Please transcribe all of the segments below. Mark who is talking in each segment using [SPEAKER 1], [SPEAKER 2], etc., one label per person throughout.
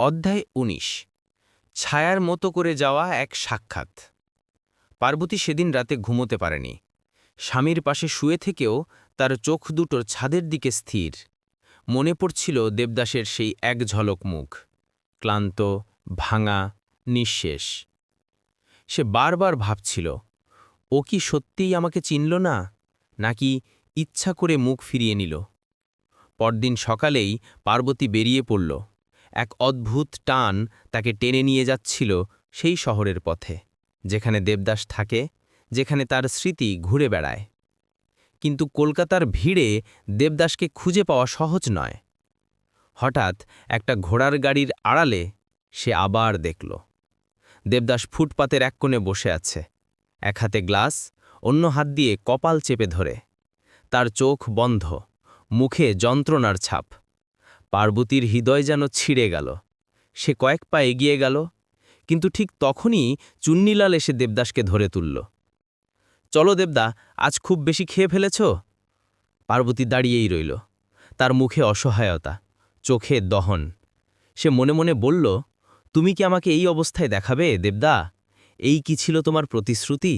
[SPEAKER 1] অধ্যায় ১৯ ছায়ার মতো করে যাওয়া এক সাক্ষাৎ। পার্বতী সেদিন রাতে ঘুমোতে পারেনি। স্বামীর পাশে শুয়ে থেকেও তার চোখ দুটোর ছাদের দিকে স্থির। মনে পড়ছিল দেবদাসের সেই এক ঝলক মুখ। ক্লান্ত, ভাঙা, নিঃশেষ। সে বারবার ভাবছিল, ও কি সত্যিই আমাকে চিনল না? নাকি ইচ্ছা করে মুখ ফিরিয়ে নিল? পরদিন সকালেই পার্বতী বেরিয়ে পড়ল। এক অদ্ভুত টান তাকে টেনে নিয়ে যাচ্ছিল সেই শহরের পথে, যেখানে দেবদাস থাকে, যেখানে তার স্মৃতি ঘুরে বেড়ায়। কিন্তু কলকাতার ভিড়ে দেবদাসকে খুঁজে পাওয়া সহজ নয়। হঠাৎ একটা ঘোড়ার গাড়ির আড়ালে সে আবার দেখল। দেবদাস ফুটপাতের এক কোণে বসে আছে। এক হাতে গ্লাস, অন্য হাত দিয়ে কপাল চেপে ধরে। তার চোখ বন্ধ, মুখে যন্ত্রণার ছাপ। পার্বতীর হৃদয় যেন ছিঁড়ে গেল। সে কয়েক পা এগিয়ে গেল, কিন্তু ঠিক তখনই চুন্নিলাল এসে দেবদাসকে ধরে তুলল। চলো দেবদা, আজ খুব বেশি খেয়ে ফেলেছ? পার্বতী দাঁড়িয়েই রইল, তার মুখে অসহায়তা, চোখে দহন। সে মনে মনে বলল, তুমি কি আমাকে এই অবস্থায় দেখাবে, দেবদা? এই কি ছিল তোমার প্রতিশ্রুতি?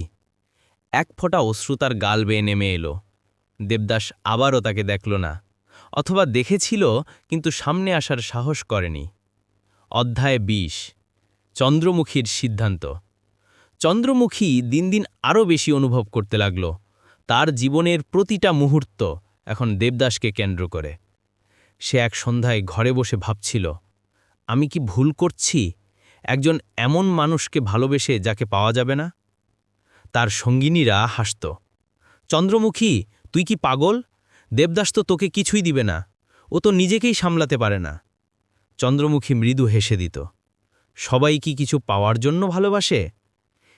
[SPEAKER 1] এক ফোঁটা অশ্রু তার গাল বেয়ে নেমে এলো। দেবদাস আবারও তাকে দেখল না। অথবা দেখেছিল, কিন্তু সামনে আসার সাহস করেনি। অধ্যায় ২০ চন্দ্রমুখীর সিদ্ধান্ত। চন্দ্রমুখী দিন দিন আরও বেশি অনুভব করতে লাগল। তার জীবনের প্রতিটা মুহূর্ত এখন দেবদাসকে কেন্দ্র করে। সে এক সন্ধ্যায় ঘরে বসে ভাবছিল, আমি কি ভুল করছি? একজন এমন মানুষকে ভালোবেসে যাকে পাওয়া যাবে না? তার সঙ্গিনীরা হাসত, চন্দ্রমুখী, তুই কি পাগল? দেবদাস তো তোকে কিছুই দিবে না। ও তো নিজেকেই সামলাতে পারে না। চন্দ্রমুখী মৃদু হেসে দিত। সবাই কি কিছু পাওয়ার জন্য ভালোবাসে?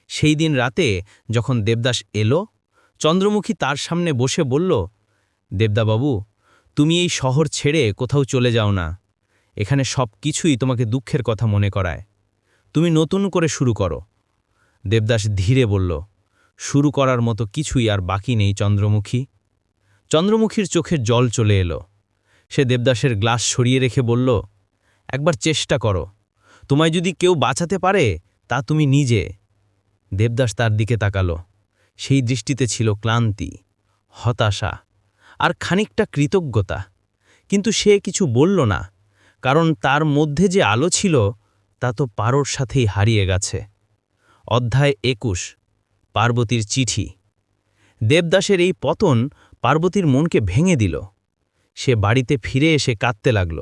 [SPEAKER 1] সেই দিন রাতে যখন দেবদাস এলো, চন্দ্রমুখী তার সামনে বসে বলল, দেবদাবাবু, তুমি এই শহর ছেড়ে কোথাও চলে যাও না। এখানে সব কিছুই তোমাকে দুঃখের কথা মনে করায়। তুমি নতুন করে শুরু করো। দেবদাস ধীরে বলল, শুরু করার মতো কিছুই আর বাকি নেই চন্দ্রমুখী। চন্দ্রমুখীর চোখের জল চলে এলো। সে দেবদাসের গ্লাস সরিয়ে রেখে বলল, একবার চেষ্টা করো। তোমায় যদি কেউ বাঁচাতে পারে, তা তুমি নিজে। দেবদাস তার দিকে তাকালো। সেই দৃষ্টিতে ছিল ক্লান্তি, হতাশা আর খানিকটা কৃতজ্ঞতা। কিন্তু সে কিছু বলল না, কারণ তার মধ্যে যে আলো ছিল, তা তো পারোর সাথেই হারিয়ে গেছে। অধ্যায় একুশ, পার্বতীর চিঠি। দেবদাসের এই পতন পার্বতীর মনকে ভেঙে দিল। সে বাড়িতে ফিরে এসে কাঁদতে লাগল।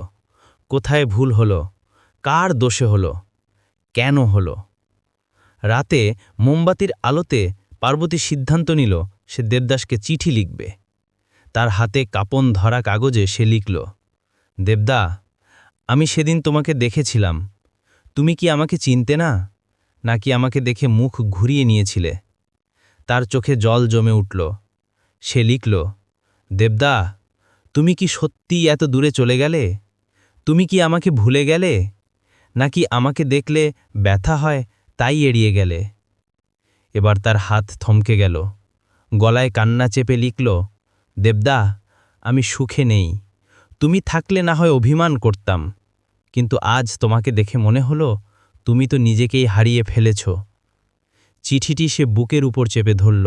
[SPEAKER 1] কোথায় ভুল হলো? কার দোষে হলো? কেন হলো? রাতে মোমবাতির আলোতে পার্বতী সিদ্ধান্ত নিল, সে দেবদাসকে চিঠি লিখবে। তার হাতে কাপন ধরা কাগজে সে লিখল, দেবদা, আমি সেদিন তোমাকে দেখেছিলাম। তুমি কি আমাকে চিনতে না? নাকি আমাকে দেখে মুখ ঘুরিয়ে নিয়েছিলে? তার চোখে জল জমে উঠল। সে লিখল, দেবদা, তুমি কি সত্যিই এত দূরে চলে গেলে? তুমি কি আমাকে ভুলে গেলে? নাকি আমাকে দেখলে ব্যথা হয় তাই এড়িয়ে গেলে? এবার তার হাত থমকে গেল, গলায় কান্না চেপে লিখল, দেবদা, আমি সুখে নেই। তুমি থাকলে না হয় অভিমান করতাম, কিন্তু আজ তোমাকে দেখে মনে হলো তুমি তো নিজেকেই হারিয়ে ফেলেছ। চিঠিটি সে বুকের উপর চেপে ধরল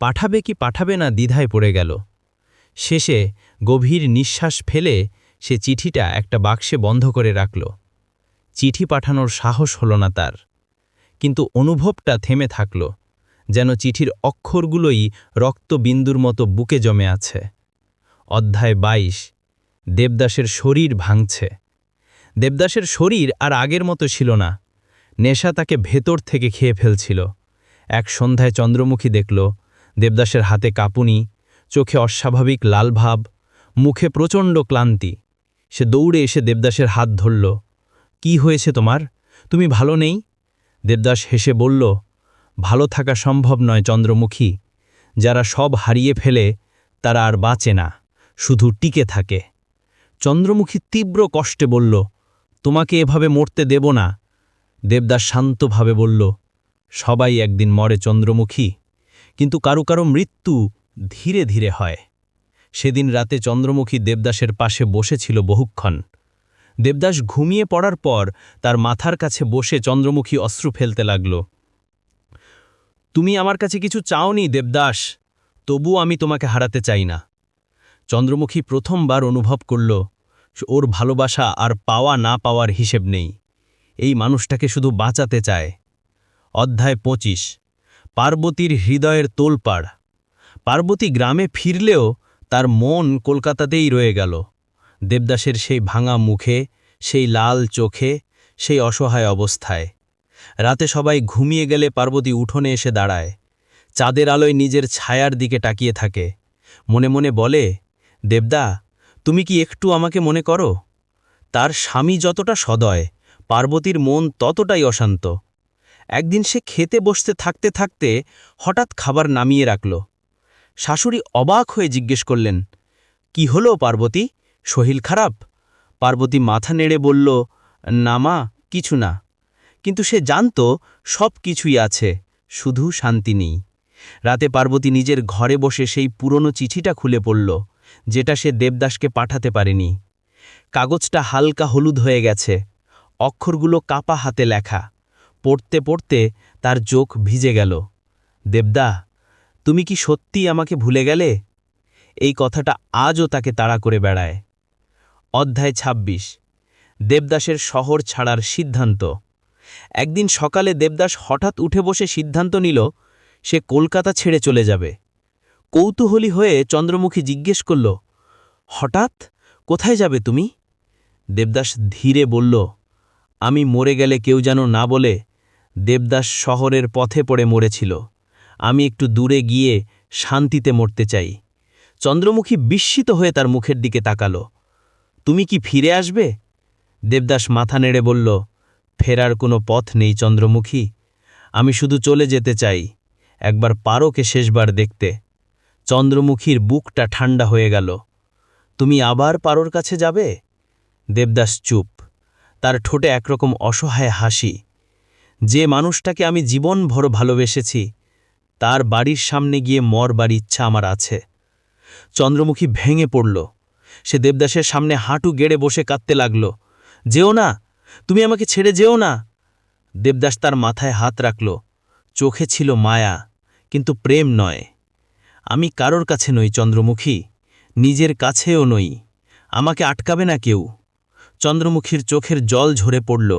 [SPEAKER 1] পাঠাবে কি পাঠাবে না দ্বিধায় পড়ে গেল। শেষে গভীর নিঃশ্বাস ফেলে সে চিঠিটা একটা বাক্সে বন্ধ করে রাখল। চিঠি পাঠানোর সাহস হল না তার। কিন্তু অনুভবটা থেমে থাকল, যেন চিঠির অক্ষরগুলোই রক্তবিন্দুর মতো বুকে জমে আছে। অধ্যায় ২২ দেবদাসের শরীর ভাঙছে। দেবদাসের শরীর আর আগের মতো ছিল না। নেশা তাকে ভেতর থেকে খেয়ে ফেলছিল। এক সন্ধ্যায় চন্দ্রমুখী দেখল দেবদাসের হাতে কাঁপুনি, চোখে অস্বাভাবিক লাল ভাব, মুখে প্রচণ্ড ক্লান্তি। সে দৌড়ে এসে দেবদাসের হাত ধরল। কি হয়েছে তোমার? তুমি ভালো নেই? দেবদাস হেসে বলল, ভালো থাকা সম্ভব নয় চন্দ্রমুখী। যারা সব হারিয়ে ফেলে, তারা আর বাঁচে না, শুধু টিকে থাকে। চন্দ্রমুখী তীব্র কষ্টে বলল, তোমাকে এভাবে মরতে দেব না। দেবদাস শান্তভাবে বলল, সবাই একদিন মরে চন্দ্রমুখী। কিন্তু কারও কারও মৃত্যু ধীরে ধীরে হয়। সেদিন রাতে চন্দ্রমুখী দেবদাসের পাশে বসেছিল বহুক্ষণ।
[SPEAKER 2] দেবদাস ঘুমিয়ে পড়ার পর তার মাথার কাছে বসে চন্দ্রমুখী অশ্রু ফেলতে লাগল। তুমি আমার কাছে কিছু চাওনি, দেবদাস। তবু আমি তোমাকে হারাতে চাই না। চন্দ্রমুখী প্রথমবার অনুভব করল, ওর ভালোবাসা আর পাওয়া না পাওয়ার হিসেব নেই। এই মানুষটাকে শুধু বাঁচাতে চায়। অধ্যায় পঁচিশ। পার্বতীর হৃদয়ের তোলপাড়। পার্বতী গ্রামে ফিরলেও তার মন কলকাতাতেই রয়ে গেল। দেবদাসের সেই ভাঙা মুখে, সেই লাল চোখে, সেই অসহায় অবস্থায়। রাতে সবাই ঘুমিয়ে গেলে পার্বতী উঠোনে এসে দাঁড়ায়। চাঁদের আলোয় নিজের ছায়ার দিকে তাকিয়ে থাকে। মনে মনে বলে, দেবদা, তুমি কি একটু আমাকে মনে করো? তার স্বামী যতটা সদয়, পার্বতীর মন ততটাই অশান্ত। একদিন সে খেতে বসতে থাকতে থাকতে হঠাৎ খাবার নামিয়ে রাখল। শাশুড়ি অবাক হয়ে জিজ্ঞেস করলেন, কি হলো পার্বতী? সহিল খারাপ? পার্বতী মাথা নেড়ে বলল, না মা, কিছু না। কিন্তু সে জানত সব কিছুই আছে, শুধু শান্তি নেই। রাতে পার্বতী নিজের ঘরে বসে সেই পুরনো চিঠিটা খুলে পড়ল, যেটা সে দেবদাসকে পাঠাতে পারেনি। কাগজটা হালকা হলুদ হয়ে গেছে, অক্ষরগুলো কাপা হাতে লেখা। পড়তে পড়তে তার চোখ ভিজে গেল। দেবদা, তুমি কি সত্যি আমাকে ভুলে গেলে? এই কথাটা আজও তাকে তাড়া করে বেড়ায়। অধ্যায় ২৬ দেবদাসের শহর ছাড়ার সিদ্ধান্ত। একদিন সকালে দেবদাস হঠাৎ উঠে বসে সিদ্ধান্ত নিল, সে কলকাতা ছেড়ে চলে যাবে। কৌতূহলী হয়ে চন্দ্রমুখী জিজ্ঞেস করল, হঠাৎ? কোথায় যাবে তুমি? দেবদাস ধীরে বলল, আমি মরে গেলে কেউ যেন না বলে দেবদাস শহরের পথে পড়ে মরেছিল। আমি একটু দূরে গিয়ে শান্তিতে মরতে চাই। চন্দ্রমুখী বিস্মিত হয়ে তার মুখের দিকে তাকাল। তুমি কি ফিরে আসবে? দেবদাস মাথা নেড়ে বলল, ফেরার কোনো পথ নেই চন্দ্রমুখী। আমি শুধু চলে যেতে চাই, একবার পারোকে শেষবার দেখতে। চন্দ্রমুখীর বুকটা ঠান্ডা হয়ে গেল। তুমি আবার পারোর কাছে যাবে? দেবদাস চুপ। তার ঠোঁটে একরকম অসহায় হাসি। যে মানুষটাকে আমি জীবনভর ভালোবেসেছি, তার বাড়ির সামনে গিয়ে মরবার ইচ্ছা আমার আছে। চন্দ্রমুখী ভেঙে পড়ল। সে দেবদাসের সামনে হাঁটু গেড়ে বসে কাঁদতে লাগল। যেও না! তুমি আমাকে ছেড়ে যেও না! দেবদাস তার মাথায় হাত রাখল। চোখে ছিল মায়া, কিন্তু প্রেম নয়। আমি কারোর কাছে নই চন্দ্রমুখী, নিজের কাছেও নই। আমাকে আটকাবে না কেউ। চন্দ্রমুখীর চোখের জল ঝরে পড়ল।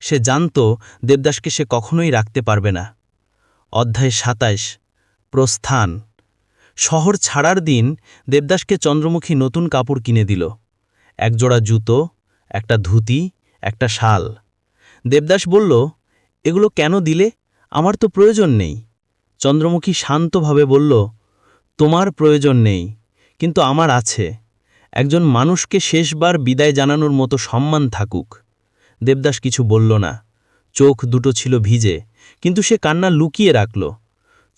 [SPEAKER 2] সে জানত দেবদাসকে সে কখনোই রাখতে পারবে না। অধ্যায় সাতাইশ, প্রস্থান। শহর ছাড়ার দিন দেবদাসকে চন্দ্রমুখী নতুন কাপড় কিনে দিল। একজোড়া জুতো, একটা ধুতি, একটা শাল। দেবদাস বলল, এগুলো কেন দিলে? আমার তো প্রয়োজন নেই। চন্দ্রমুখী শান্তভাবে বলল, তোমার প্রয়োজন নেই, কিন্তু আমার আছে। একজন মানুষকে শেষবার বিদায় জানানোর মতো সম্মান থাকুক। দেবদাস কিছু বলল না। চোখ দুটো ছিল ভিজে, কিন্তু সে কান্না লুকিয়ে রাখল।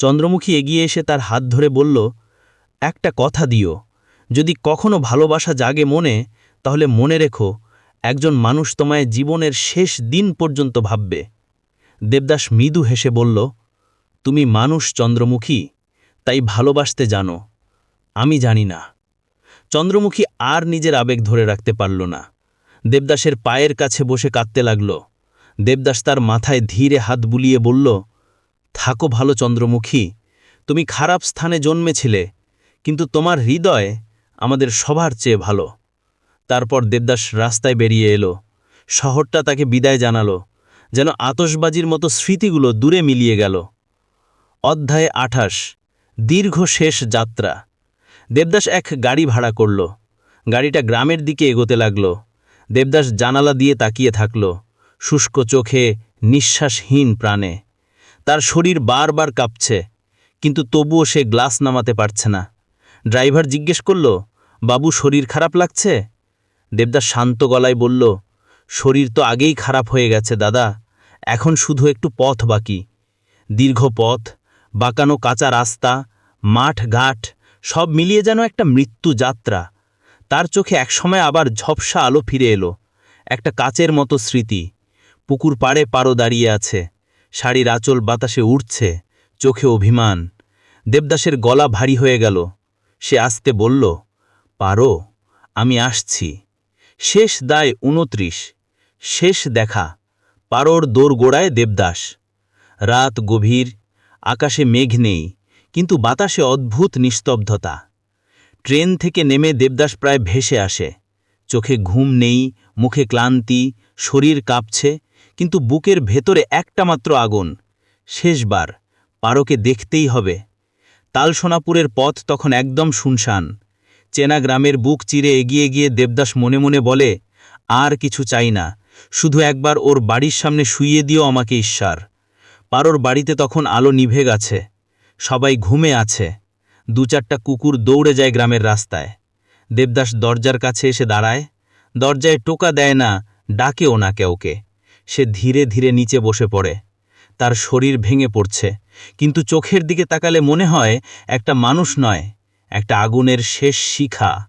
[SPEAKER 2] চন্দ্রমুখী এগিয়ে এসে তার হাত ধরে বলল, একটা কথা দিও, যদি কখনো ভালোবাসা জাগে মনে, তাহলে মনে রেখো, একজন মানুষ তোমায় জীবনের শেষ দিন পর্যন্ত ভাববে। দেবদাস মৃদু হেসে বলল, তুমি মানুষ, চন্দ্রমুখী, তাই ভালোবাসতে জানো। আমি জানি না। চন্দ্রমুখী আর নিজের আবেগ ধরে রাখতে পারল না। দেবদাসের পায়ের কাছে বসে কাঁদতে লাগল। দেবদাস তার মাথায় ধীরে হাত বুলিয়ে বলল, থাকো ভালো চন্দ্রমুখী, তুমি খারাপ স্থানে জন্মেছিলে, কিন্তু তোমার হৃদয় আমাদের সবার চেয়ে ভালো তারপর দেবদাস রাস্তায় বেরিয়ে এলো। শহরটা তাকে বিদায় জানালো, যেন আতসবাজির মতো স্মৃতিগুলো দূরে মিলিয়ে গেল। অধ্যায় আঠাশ, দীর্ঘ শেষ যাত্রা। দেবদাস এক গাড়ি ভাড়া করল। গাড়িটা গ্রামের দিকে এগোতে লাগল। দেবদাস জানালা দিয়ে তাকিয়ে থাকল, শুষ্ক চোখে নিঃশ্বাসহীন প্রাণে। তার শরীর বারবার কাঁপছে, কিন্তু তবুও সে গ্লাস নামাতে পারছে না। ড্রাইভার জিজ্ঞেস করল, বাবু, শরীর খারাপ লাগছে? দেবদাস শান্ত গলায় বলল, শরীর তো আগেই খারাপ হয়ে গেছে, দাদা। এখন শুধু একটু পথ বাকি। দীর্ঘ পথ, বাঁকানো কাঁচা রাস্তা, মাঠ, ঘাট, সব মিলিয়ে যেন একটা মৃত্যু যাত্রা। তার চোখে একসময় আবার ঝপসা আলো ফিরে এলো। একটা কাচের মতো স্মৃতি। পুকুর পাড়ে পারো দাঁড়িয়ে আছে। শাড়ির আঁচল বাতাসে উঠছে চোখে অভিমান। দেবদাসের গলা ভারী হয়ে গেল। সে আসতে বলল, পারো, আমি আসছি। শেষ দায় উনত্রিশ শেষ দেখা। পারোর দোরগোড়ায় দেবদাস। রাত গভীর, আকাশে মেঘ নেই, কিন্তু বাতাসে অদ্ভুত নিস্তব্ধতা। ট্রেন থেকে নেমে দেবদাস প্রায় ভেসে আসে। চোখে ঘুম নেই, মুখে ক্লান্তি, শরীর কাঁপছে, কিন্তু বুকের ভেতরে একটা মাত্র আগুন। শেষবার, পারোকে দেখতেই হবে। তালসোনাপুরের পথ তখন একদম শুনশান। চেনা গ্রামের বুক চিরে এগিয়ে গিয়ে দেবদাস মনে মনে বলে, আর কিছু চাই না, শুধু একবার ওর বাড়ির সামনে শুইয়ে দিও আমাকে, ঈশ্বর। পারোর বাড়িতে তখন আলো নিভে গেছে। সবাই ঘুমে আছে। দু চারটা কুকুর দৌড়ে যায় গ্রামের রাস্তায়। দেবদাস দরজার কাছে এসে দাঁড়ায়। দরজায় টোকা দেয় না ডাকেও না কেউকে সে ধীরে ধীরে নিচে বসে পড়ে। তার শরীর ভেঙে পড়ছে। কিন্তু চোখের দিকে তাকালে মনে হয়, একটা মানুষ নয়, একটা আগুনের শেষ শিখা।